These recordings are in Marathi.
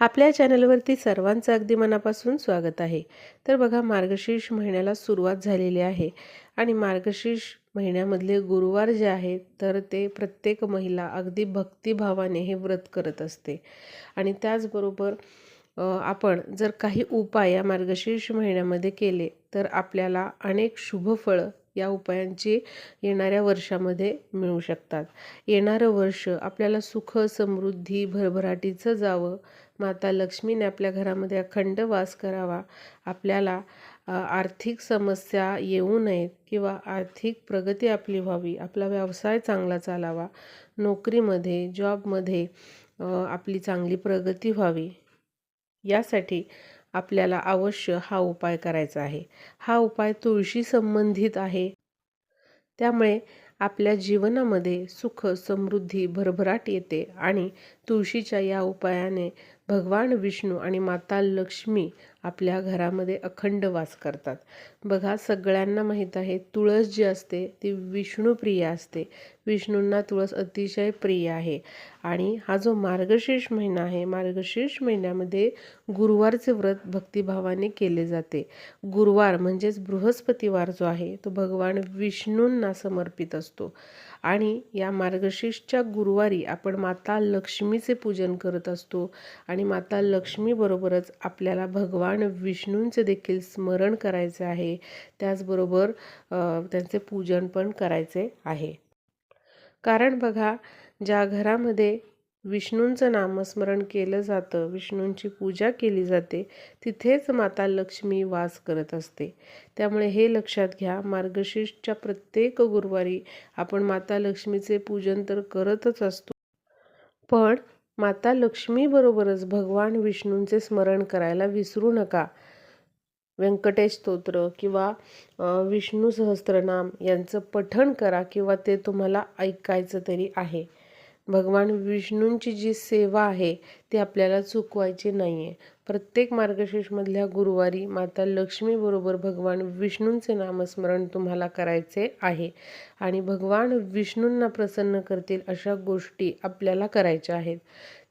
आपल्या चॅनलवरती सर्वांचं अगदी मनापासून स्वागत आहे. तर बघा मार्गशीर्ष महिन्याला सुरुवात झालेली आहे आणि मार्गशीर्ष महिन्यामधले गुरुवार जे आहेत तर ते प्रत्येक महिला अगदी भक्तिभावाने हे व्रत करत असते. आणि त्याचबरोबर आपण जर काही उपाय या मार्गशीर्ष महिन्यामध्ये केले तर आपल्याला अनेक शुभफळं या उपायांची येणाऱ्या वर्षामध्ये मिळू शकतात. येणारं वर्ष आपल्याला सुख समृद्धी भरभराटीचं जावं. माता लक्ष्मीने आपल्या घरामध्ये अखंड वास करावा. आपल्याला आर्थिक समस्या येऊ नयेत किंवा आर्थिक प्रगती आपली व्हावी. आपला व्यवसाय चांगला चालावा. नोकरीमध्ये जॉबमध्ये आपली चांगली प्रगती व्हावी. यासाठी आपल्याला अवश्य हा उपाय करायचा आहे. हा उपाय तुळशी संबंधित आहे. त्यामुळे आपल्या जीवनामध्ये सुख समृद्धी भरभराट येते आणि तुळशीच्या या उपायाने भगवान विष्णू आणि माता लक्ष्मी आपल्या घरामध्ये अखंड वास करतात. बघा सगळ्यांना माहीत आहे तुळस जी असते ती विष्णुप्रिय असते. विष्णूंना तुळस अतिशय प्रिय आहे. आणि हा जो मार्गशीर्ष महिना आहे मार्गशीर्ष महिन्यामध्ये गुरुवारचे व्रत भक्तिभावाने केले जाते. गुरुवार म्हणजेच बृहस्पतिवार जो आहे तो भगवान विष्णूंना समर्पित असतो. आणि या मार्गशीर्षच्या गुरुवारी आपण माता लक्ष्मीचे पूजन करत असतो आणि माता लक्ष्मीबरोबरच आपल्याला भगवान विष्णूंचे देखील स्मरण करायचे आहे. त्याचबरोबर त्यांचे पूजन पण करायचे आहे. कारण बघा ज्या घरामध्ये विष्णूंचं नामस्मरण केलं जातं विष्णूंची पूजा केली जाते तिथेच माता लक्ष्मी वास करत असते. त्यामुळे हे लक्षात घ्या मार्गशीर्षच्या प्रत्येक गुरुवारी आपण माता लक्ष्मीचे पूजन तर करतच असतो. पण माता लक्ष्मीबरोबरच भगवान विष्णूंचे स्मरण करायला विसरू नका. व्यंकटेश स्तोत्र किंवा विष्णू सहस्त्रनाम यांचं पठण करा किंवा ते तुम्हाला ऐकायचं तरी आहे. भगवान विष्णूंची जी सेवा आहे ती आपल्याला चुकवायची नाही आहे प्रत्येक मार्गशीर्षमधल्या गुरुवारी माता लक्ष्मीबरोबर भगवान विष्णूंचे नामस्मरण तुम्हाला करायचे आहे आणि भगवान विष्णूंना प्रसन्न करतील अशा गोष्टी आपल्याला करायच्या आहेत.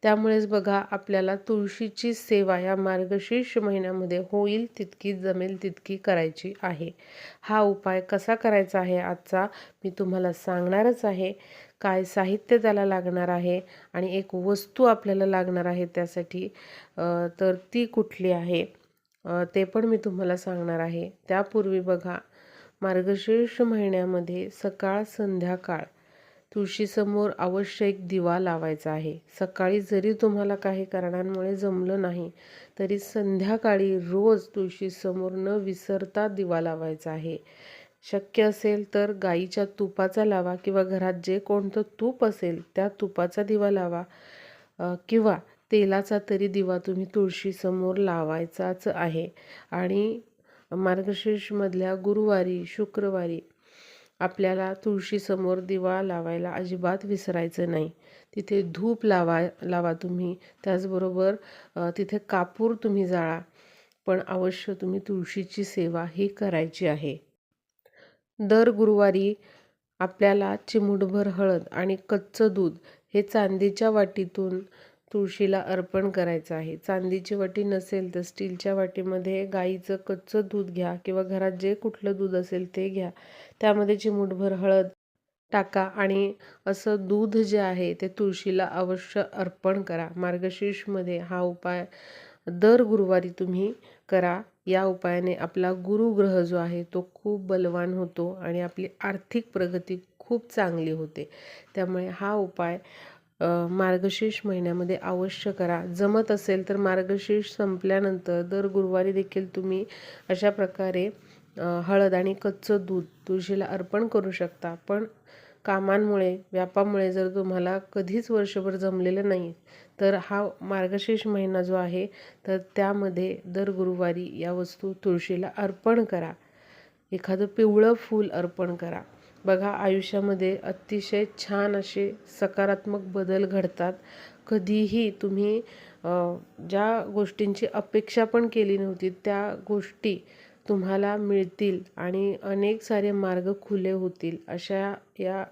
त्यामुळेच बघा आपल्याला तुळशीची सेवा या मार्गशीर्ष महिन्यामध्ये होईल तितकी जमेल तितकी करायची आहे. हा उपाय कसा करायचा आहे आजचा मी तुम्हाला सांगणारच आहे. काय साहित्य त्याला लागणार आहे आणि एक वस्तू आपल्याला लागणार आहे त्यासाठी तर ती कुठली आहे? ते पण मी तुम्हाला सांगणार आहे. त्यापूर्वी बघा मार्गशीर्ष महिन्यामध्ये सकाळ संध्याकाळ तुळशीसमोर अवश्य एक दिवा लावायचा आहे. सकाळी जरी तुम्हाला काही कारणांमुळे जमलं नाही तरी संध्याकाळी रोज तुळशीसमोर न विसरता दिवा लावायचा आहे. शक्य असेल तर गाईच्या तुपाचा लावा किंवा घरात जे कोणतं तूप असेल त्या तुपाचा दिवा लावा. किंवा तेलाचा तरी दिवा तुम्ही तुळशीसमोर लावायचाच आहे. आणि मार्गशीर्षमधल्या गुरुवारी शुक्रवारी आपल्याला तुळशीसमोर दिवा लावायला अजिबात विसरायचं नाही. तिथे धूप लावा लावा तुम्ही. त्याचबरोबर तिथे कापूर तुम्ही जाळा. पण अवश्य तुम्ही तुळशीची सेवा ही करायची आहे. दर गुरुवारी आपल्याला चिमूटभर हळद आणि कच्चं दूध हे चांदीच्या वाटीतून तुळशीला अर्पण करायचं आहे. चांदीची वाटी नसेल तर स्टीलच्या वाटीमध्ये गाईचं कच्चं दूध घ्या किंवा घरात जे कुठलं दूध असेल ते घ्या. त्यामध्ये चिमूटभर हळद टाका आणि असं दूध जे आहे ते तुळशीला अवश्य अर्पण करा. मार्गशीर्षमध्ये हा उपाय दर गुरुवारी तुम्ही करा. या उपायाने आपला गुरुग्रह जो आहे तो खूप बलवान होतो आणि आपली आर्थिक प्रगती खूप चांगली होते. त्यामुळे हा उपाय मार्गशीर्ष महिन्यामध्ये अवश्य करा. जमत असेल तर मार्गशीर्ष संपल्यानंतर दर गुरुवारी देखील तुम्ही अशा प्रकारे हळद आणि कच्चं दूध तुळशीला अर्पण करू शकता. पण कामांमुळे व्यापामुळे जर तुम्हाला कधीच वर्षभर जमलेलं नाही तर हा मार्गशीर्ष महिना जो आहे तर त्यामध्ये दर गुरुवारी या वस्तू तुळशीला अर्पण करा. एखादं पिवळं फूल अर्पण करा. बघा आयुष्यामध्ये अतिशय छान असे सकारात्मक बदल घडतात. कधीही तुम्ही ज्या गोष्टींची अपेक्षा पण केली नव्हती त्या गोष्टी तुम्हाला मिळतील आणि अनेक सारे मार्ग खुले होतील अशा या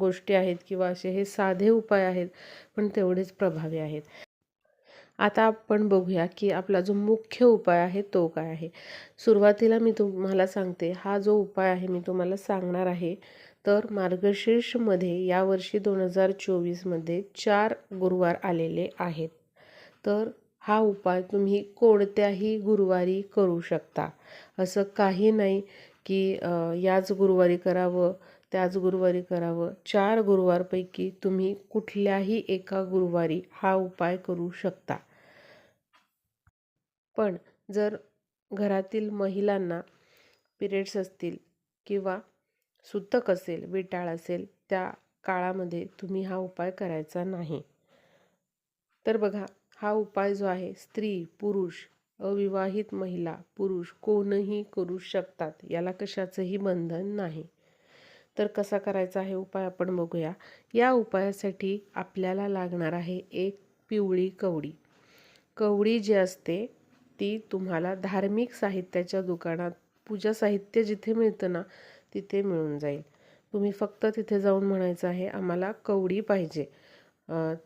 गोष्टी आहेत किंवा असे हे साधे उपाय आहेत पण तेवढेच प्रभावी आहेत. आता आपण बघूया की आपला जो मुख्य उपाय आहे तो काय आहे. सुरुवातीला मी तुम्हाला सांगते हा जो उपाय आहे मी तुम्हाला सांगणार आहे तर मार्गशीर्षमध्ये यावर्षी दोन हजार चोवीसमध्ये चार गुरुवार आलेले आहेत. तर हा उपाय तुम्ही कोणत्याही गुरुवारी करू शकता. असं काही नाही की याच गुरुवारी करावं त्याच गुरुवारी करावं. चार गुरुवारपैकी तुम्ही कुठल्याही एका गुरुवारी हा उपाय करू शकता. पण जर घरातील महिलांना पिरियड्स असतील किंवा सुतक असेल विटाळ असेल त्या काळामध्ये तुम्ही हा उपाय करायचा नाही. तर बघा हा उपाय जो आहे स्त्री पुरुष अविवाहित महिला पुरुष कोणही करू शकतात. याला कशाचंही बंधन नाही. तर कसा करायचा आहे उपाय आपण बघूया. या उपायासाठी आपल्याला लागणार आहे एक पिवळी कवडी. कवडी जी असते ती तुम्हाला धार्मिक साहित्याच्या दुकानात पूजा साहित्य जिथे मिळतं ना तिथे मिळून जाईल. तुम्ही फक्त तिथे जाऊन म्हणायचं आहे आम्हाला कवडी पाहिजे.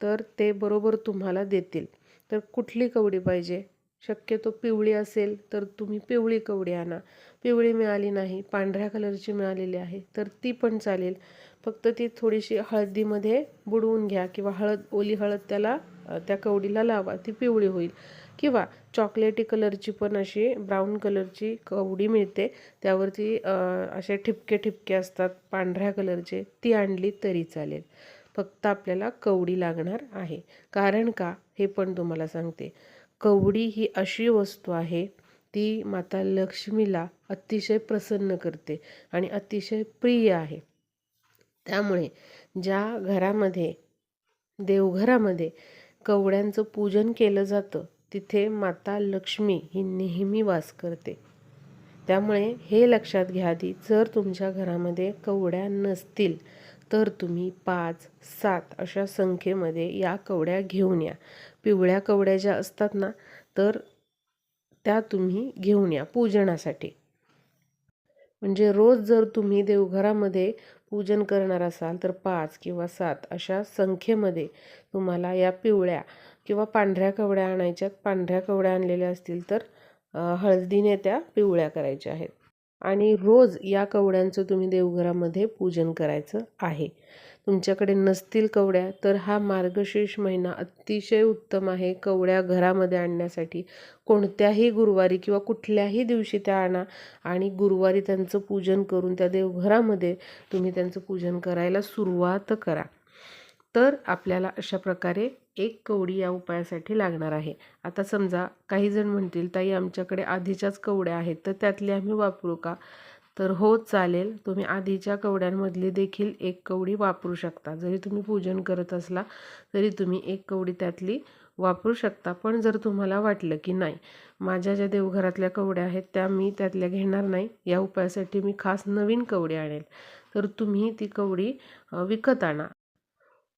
तर ते बरोबर तुम्हाला देतील. तर कुठली कवडी पाहिजे? शक्यतो पिवळी असेल तर तुम्ही पिवळी कवडी आणा. पिवळी मिळाली नाही पांढऱ्या कलरची मिळालेली आहे तर ती पण चालेल. फक्त ती थोडीशी हळदीमध्ये बुडवून घ्या किंवा हळद ओली हळद त्याला त्या कवडीला लावा ती पिवळी होईल. किंवा चॉकलेटी कलरची पण अशी ब्राऊन कलरची कवडी मिळते. त्यावरती असे ठिपके ठिपके असतात पांढऱ्या कलरचे ती आणली तरी चालेल. फक्त आपल्याला कवडी लागणार आहे. कारण का? हे पण तुम्हाला सांगते. कवडी ही अशी वस्तू आहे ती माता लक्ष्मीला अतिशय प्रसन्न करते आणि अतिशय प्रिय आहे. त्यामुळे ज्या घरामध्ये देवघरामध्ये कवड्यांचं पूजन केलं जातं तिथे माता लक्ष्मी ही नेहमी वास करते. त्यामुळे हे लक्षात घ्या आधी जर तुमच्या घरामध्ये कवड्या नसतील तर तुम्ही पाच सात अशा संख्येमध्ये या कवड्या घेऊन या. पिवळ्या कवड्या ज्या असतात ना तर त्या तुम्ही घेऊन या पूजनासाठी. म्हणजे रोज जर तुम्ही देवघरामध्ये पूजन करणार असाल तर पाच किंवा सात अशा संख्येमध्ये तुम्हाला या पिवळ्या किंवा पांढऱ्या कवड्या आणायच्यात. पांढऱ्या कवड्या आणलेल्या असतील तर हळदीने त्या पिवळ्या करायच्या आहेत. आणि रोज या कवड्यांचं तुम्ही देवघरामध्ये पूजन करायचं आहे. तुमच्याकडे नसतील कवड्या तर हा मार्गशीर्ष महिना अतिशय उत्तम आहे कवड्या घरामध्ये आणण्यासाठी. कोणत्याही गुरुवारी किंवा कुठल्याही दिवशी त्या आणा आणि गुरुवारी त्यांचं पूजन करून त्या देवघरामध्ये तुम्ही त्यांचं पूजन करायला सुरुवात करा. तर आपल्याला अशा प्रकारे एक कवडी या उपायासाठी लागणार आहे. आता समजा काही जण म्हणतील ताई आमच्याकडे आधीच्याच कवड्या आहेत तर त्यातली आम्ही वापरू का? तर हो चालेल. तुम्ही आधीच्या कवड्यांमधली देखील एक कवडी वापरू शकता. जरी तुम्ही पूजन करत असला तरी तुम्ही एक कवडी त्यातली वापरू शकता. पण जर तुम्हाला वाटलं की नाही माझ्या ज्या देवघरातल्या कवड्या आहेत त्या मी त्यातल्या घेणार नाही या उपायासाठी मी खास नवीन कवडी आणेल. तर तुम्ही ती कवडी विकत आणा.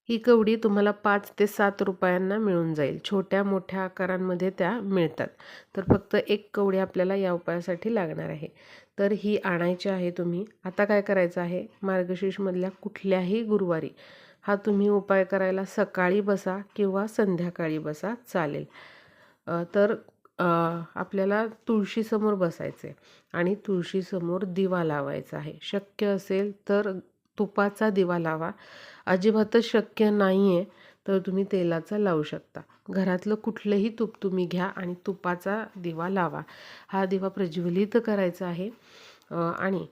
ही कवडी तुम्हाला पाच ते सात रुपयांना मिळून जाईल. छोट्या मोठ्या आकारांमध्ये त्या मिळतात. तर फक्त एक कवडी आपल्याला या उपायासाठी लागणार आहे. तर ही आणायची आहे तुम्ही. आता काय करायचं आहे? मार्गशीर्षमधल्या कुठल्याही गुरुवारी हा तुम्ही उपाय करायला सकाळी बसा किंवा संध्याकाळी बसा चालेल. तर आपल्याला तुळशीसमोर बसायचे आणि तुळशीसमोर दिवा लावायचा आहे. शक्य असेल तर तुपाचा दिवा लावा. अजिबातच शक्य नाही आहे तर तुम्ही तेलाचा लावू शकता. घरातलं कुठलंही तूप तुम्ही घ्या आणि तुपाचा दिवा लावा. हा दिवा प्रज्वलित करायचा आहे. आणि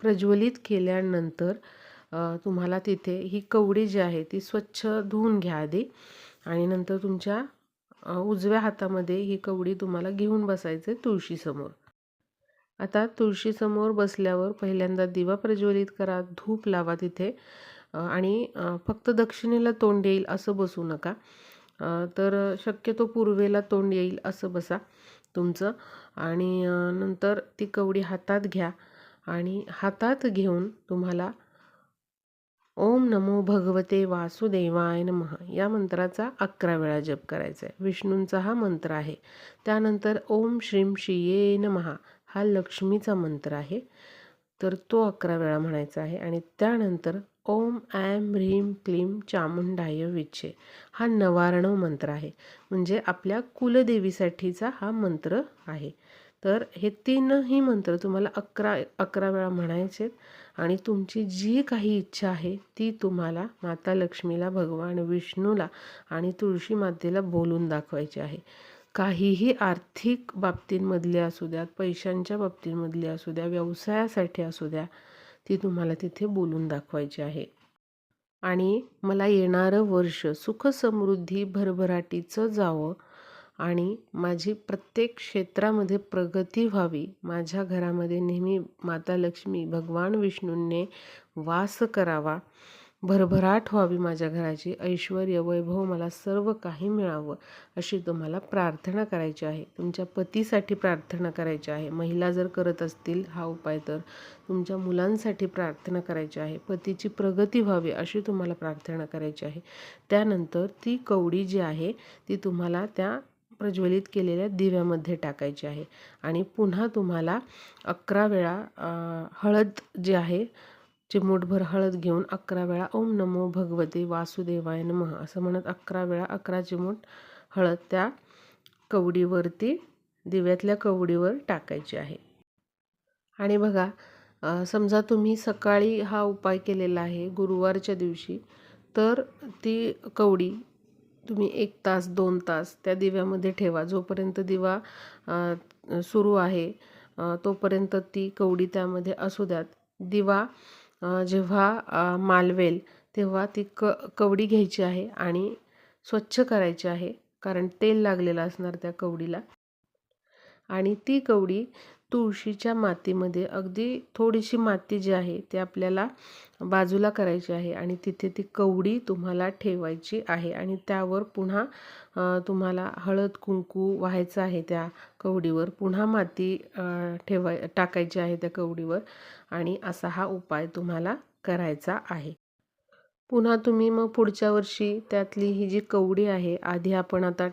प्रज्वलित केल्यानंतर तुम्हाला तिथे ही कवडी जी आहे ती स्वच्छ धुवून घ्या आधी. आणि नंतर तुमच्या उजव्या हातामध्ये ही कवडी तुम्हाला घेऊन बसायचं आहे तुळशीसमोर. आता तुळशीसमोर बसल्यावर पहिल्यांदा दिवा प्रज्वलित करा धूप लावा तिथे. आणि फक्त दक्षिणेला तोंड येईल असं बसू नका. तर शक्यतो पूर्वेला तोंड येईल असं बसा तुमचं. आणि नंतर ती कवडी हातात घ्या आणि हातात घेऊन तुम्हाला ओम नमो भगवते वासुदेवाय नमः या मंत्राचा अकरा वेळा जप करायचा आहे. विष्णूंचा हा मंत्र आहे. त्यानंतर ओम श्रीम श्रीये नमः हा लक्ष्मीचा मंत्र आहे. तर तो अकरा वेळा म्हणायचा आहे. आणि त्यानंतर ओम ॲम ह्रीम क्लीं चामुंडाय विचे हा नवारणव मंत्र आहे. म्हणजे आपल्या कुलदेवीसाठीचा हा मंत्र आहे. तर हे तीनही मंत्र तुम्हाला अकरा अकरा वेळा म्हणायचे आणि तुमची जी काही इच्छा आहे ती तुम्हाला माता लक्ष्मीला भगवान विष्णूला आणि तुळशी मातेला बोलून दाखवायची आहे. काहीही आर्थिक बाबतींमधले असू द्यात पैशांच्या बाबतींमधले असू द्या व्यवसायासाठी असू द्या ती तुम्हाला तिथे बोलून दाखवायची आहे. आणि मला येणारं वर्ष सुख समृद्धी भरभराटीचं जावं आणि माझी प्रत्येक क्षेत्रामध्ये प्रगती व्हावी माझ्या घरामध्ये नेहमी माता लक्ष्मी भगवान विष्णूंनी वास करावा भरभराट व्हावी माझ्या घराची. ऐश्वर वैभव मला सर्व काही मिळावं अशी तुम्हाला प्रार्थना करायची आहे. तुमच्या पतीसाठी प्रार्थना करायची आहे. महिला जर करत असतील हा उपाय तर तुमच्या मुलांसाठी प्रार्थना करायची आहे. पतीची प्रगती व्हावी अशी तुम्हाला प्रार्थना करायची आहे. त्यानंतर ती कवडी जी आहे ती तुम्हाला त्या प्रज्वलित केलेल्या दिव्यामध्ये टाकायची आहे. आणि पुन्हा तुम्हाला अकरा वेळा हळद जी आहे चिमूटभर हळद घेऊन अकरा वेळा ओम नमो भगवते वासुदेवाय नमः असं म्हणत अकरा वेळा अकरा चिमूट हळद त्या कवडीवरती दिव्यातल्या कवडीवर टाकायची आहे. आणि बघा समजा तुम्ही सकाळी हा उपाय केलेला आहे गुरुवारच्या दिवशी तर ती कवडी तुम्ही एक तास दोन तास त्या दिव्यामध्ये ठेवा. जोपर्यंत दिवा सुरू आहे तोपर्यंत ती कवडी त्यामध्ये असू द्यात. दिवा जेव्हा मालवेल तेव्हा ती क कवडी घ्यायची आहे आणि स्वच्छ करायची आहे कारण तेल लागलेलं असणार त्या कवडीला. आणि ती कवडी तुळशीच्या मातीमध्ये अगदी थोडीशी माती जी आहे ती आपल्याला बाजूला करायची आहे आणि तिथे ती कवडी तुम्हाला ठेवायची आहे आणि त्यावर पुन्हा तुम्हाला हळद कुंकू व्हायचं आहे त्या कवडीवर. पुन्हा माती ठेवाय टाकायची आहे त्या कवडीवर आणि असा हा उपाय तुम्हाला करायचा आहे. पुन्हा तुम्ही मग पुढच्या वर्षी त्यातली ही जी कवडी आहे आधी आपण आता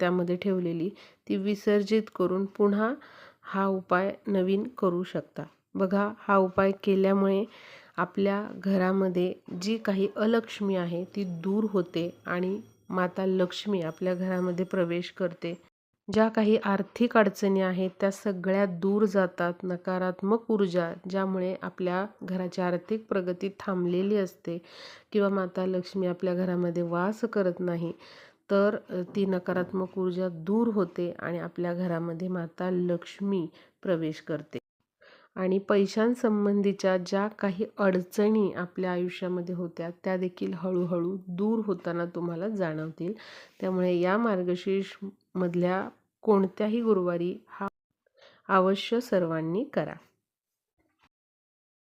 त्यामध्ये ठेवलेली ती विसर्जित करून पुन्हा हा उपाय नवीन करू शकता. बघा हा उपाय केल्यामुळे आपल्या घरामध्ये जी काही अलक्ष्मी आहे ती दूर होते आणि माता लक्ष्मी आपल्या घरामध्ये प्रवेश करते. ज्या काही आर्थिक अडचणी आहेत त्या सगळ्या दूर जातात. नकारात्मक ऊर्जा ज्यामुळे आपल्या घराची आर्थिक प्रगती थांबलेली असते किंवा माता लक्ष्मी आपल्या घरामध्ये वास करत नाही तर ती नकारात्मक ऊर्जा दूर होते आणि आपल्या घरामध्ये माता लक्ष्मी प्रवेश करते. आणि पैशांसंबंधीच्या ज्या काही अडचणी आपल्या आयुष्यामध्ये होत्या त्या देखील हळूहळू दूर होताना तुम्हाला जाणवतील. त्यामुळे या मार्गशीर्षमधल्या कोणत्याही गुरुवारी हा अवश्य सर्वांनी करा.